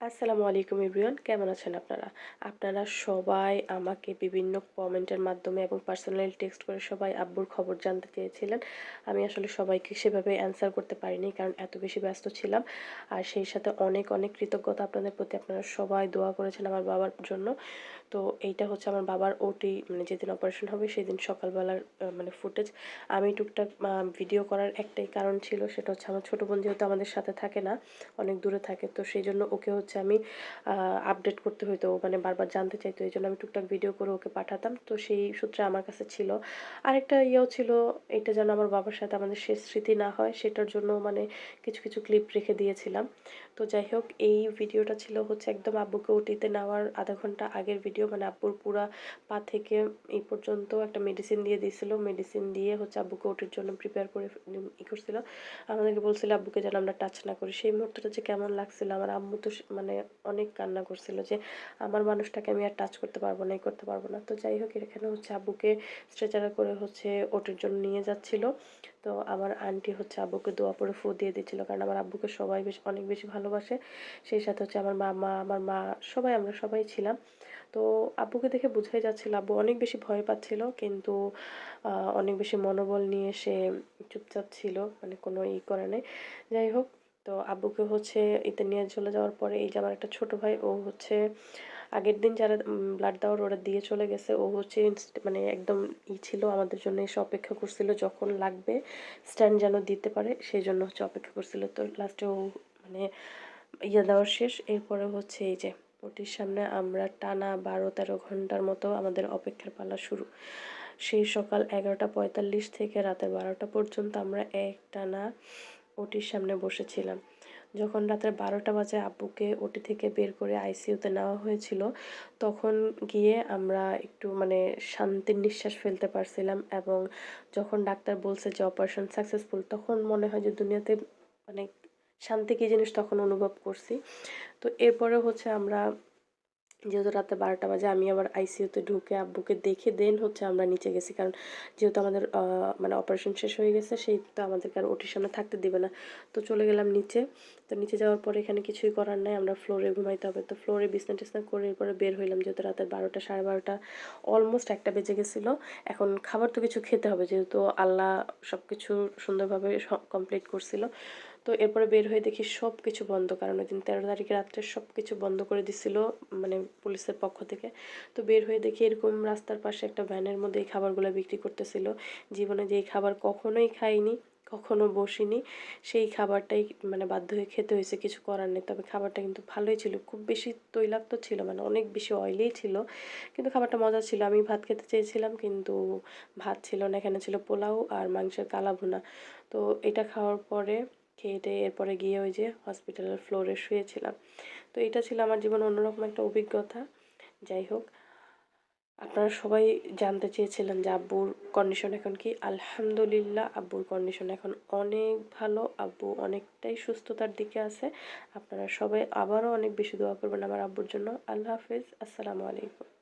আসসালামু আলাইকুম এভরিওয়ান, কেমন আছেন আপনারা? আপনারা সবাই আমাকে বিভিন্ন কমেন্টের মাধ্যমে এবং পার্সোনালি টেক্সট করে সবাই আব্বুর খবর জানতে চেয়েছিলেন। আমি আসলে সবাইকে সেভাবে অ্যান্সার করতে পারিনি কারণ এত বেশি ব্যস্ত ছিলাম। আর সেই সাথে অনেক অনেক কৃতজ্ঞতা আপনাদের প্রতি। আপনারা সবাই দোয়া করেছেন আমার বাবার জন্য। তো এইটা হচ্ছে আমার বাবার ওটি মানে যেদিন অপারেশন হবে সেদিন সকালবেলার মানে ফুটেজ আমি টুকটাক ভিডিও করার একটাই কারণ ছিল, সেটা হচ্ছে আমার ছোটো বোন যেহেতু আমাদের সাথে থাকে না, অনেক দূরে থাকে, তো সেই জন্য ওকে হচ্ছে আমি আপডেট করতে হইতো মানে বারবার জানতে চাইতো, এই জন্য আমি টুকটাক ভিডিও করে ওকে পাঠাতাম। তো সেই সূত্রে আমার কাছে ছিল। আরেকটা ইয়েও ছিল, এটা যেন আমার বাবার সাথে আমাদের শেষ স্মৃতি না হয়, সেটার জন্য মানে কিছু কিছু ক্লিপ রেখে দিয়েছিলাম। তো যাই হোক, এই ভিডিওটা ছিল হচ্ছে একদম আব্বুকে ওটিতে নেওয়ার আধা ঘণ্টা আগের ভিডিও মানে আব্বুর পুরা পা থেকে এই পর্যন্ত একটা মেডিসিন দিয়ে দিয়েছিল। মেডিসিন দিয়ে হচ্ছে আব্বুকে ওটির জন্য প্রিপেয়ার করে ই করছিল। আমাদেরকে বলছিল, আব্বুকে যেন আমরা টাচ না করি। সেই মুহূর্তটা যে কেমন লাগছিল, আমার আম্মু তো মানে অনেক কান্না করছিল যে আমার মানুষটাকে আমি আর টাচ করতে পারব না করতে পারব না। তো যাই হোক, এখানে হচ্ছে আব্বুকে স্ট্রেচারে করে হচ্ছে ওটির জন্য নিয়ে যাচ্ছিল। তো আমার আন্টি হচ্ছে আব্বুকে দোয়া পরে ফু দিয়ে দিচ্ছিল কারণ আমার আব্বুকে সবাই বেশ, অনেক বেশি ভালোবাসে। সেই সাথে হচ্ছে আমার মামা, আমার মা, সবাই আমরা সবাই ছিলাম। তো আব্বুকে দেখে বুঝাই যাচ্ছিল, আব্বু অনেক বেশি ভয় পাচ্ছিল, কিন্তু অনেক বেশি মনোবল নিয়ে সে চুপচাপ ছিল মানে কোনো ই করে নেই। যাই হোক তো আব্বুকে হচ্ছে এতে নিয়ে চলে যাওয়ার পরে এই যে আমার একটা ছোট ভাই, ও হচ্ছে আগের দিন যারা ব্লাড দেওয়ার ওরা দিয়ে চলে গেছে, ও হচ্ছে মানে একদম ই ছিল, আমাদের জন্য এসে অপেক্ষা করছিল যখন লাগবে স্ট্যান্ড যেন দিতে পারে, সেই জন্য হচ্ছে অপেক্ষা করছিল। তো লাস্টে ও মানে ইয়ে দেওয়ার শেষ, এরপরে হচ্ছে এই যে ওটির সামনে আমরা টানা বারো তেরো ঘণ্টার মতো আমাদের অপেক্ষার পালা শুরু। সেই সকাল এগারোটা পঁয়তাল্লিশ থেকে রাতের বারোটা পর্যন্ত আমরা এক টানা ওটির সামনে বসেছিলাম। যখন রাতের বারোটা বাজে আব্বুকে ওটি থেকে বের করে আইসিইউতে নেওয়া হয়েছিল, তখন গিয়ে আমরা একটু মানে শান্তির নিঃশ্বাস ফেলতে পারছিলাম এবং যখন ডাক্তার বলছে যে অপারেশন সাকসেসফুল তখন মনে হয় যে দুনিয়াতে মানে শান্তি কী জিনিস তখন অনুভব করছি। তো এরপরে হচ্ছে আমরা যেহেতু রাতে বারোটা বাজে, আমি আবার আইসিইউতে ঢুকে আব্বুকে দেখে দেন হচ্ছে আমরা নিচে গেছি। কারণ যেহেতু আমাদের মানে অপারেশন শেষ হয়ে গেছে সেই তো আমাদেরকে আর ওটির সামনে থাকতে দেবে না। তো চলে গেলাম নিচে। তো নিচে যাওয়ার পরে এখানে কিছুই করার নাই, আমরা ফ্লোরে ঘুমাইতে হবে। তো ফ্লোরে বিছনা টিসনা করে এরপরে বের হইলাম, যেহেতু রাতের বারোটা, সাড়ে বারোটা অলমোস্ট একটা বেজে গেছিল। এখন খাবার তো কিছু খেতে হবে, যেহেতু আল্লাহ সব কিছু সুন্দরভাবে কমপ্লিট করছিল। তো এরপরে বের হয়ে দেখি সব কিছু বন্ধ, কারণ ওই দিন তেরো তারিখে রাত্রে সব কিছু বন্ধ করে দিছিল মানে পুলিশের পক্ষ থেকে। তো বের হয়ে দেখি এরকম রাস্তার পাশে একটা ভ্যানের মধ্যে এই খাবারগুলো বিক্রি করতেছিল। জীবনে যেই খাবার কখনোই খাইনি, কখনো বসিনি, সেই খাবারটাই মানে বাধ্য হয়ে খেতে হয়েছে, কিছু করার নেই। তবে খাবারটা কিন্তু ভালোই ছিল। খুব বেশি তৈলাক্ত ছিল মানে অনেক বেশি অয়েলেই ছিল। কিন্তু খাবারটা মজা ছিল। আমি ভাত খেতে চেয়েছিলাম, কিন্তু ভাত ছিল না। এখানে ছিল পোলাও আর মাংসের কালা ভুনা তো এটা খাওয়ার পরে খেয়ে এরপরে গিয়ে ওই যে হসপিটালের ফ্লোরে শুয়েছিলাম। তো এটা ছিল আমার জীবনে অন্যরকম একটা অভিজ্ঞতা। যাই হোক, আপনারা সবাই জানতে চেয়েছিলেন যে আব্বুর কন্ডিশন এখন কি। আলহামদুলিল্লাহ, আব্বুর কন্ডিশন এখন অনেক ভালো। আব্বু অনেকটাই সুস্থতার দিকে আছে। আপনারা সবাই আবারও অনেক বেশি দোয়া করবেন আমার আব্বুর জন্য। আল্লাহ হাফিজ। আসসালামু আলাইকুম।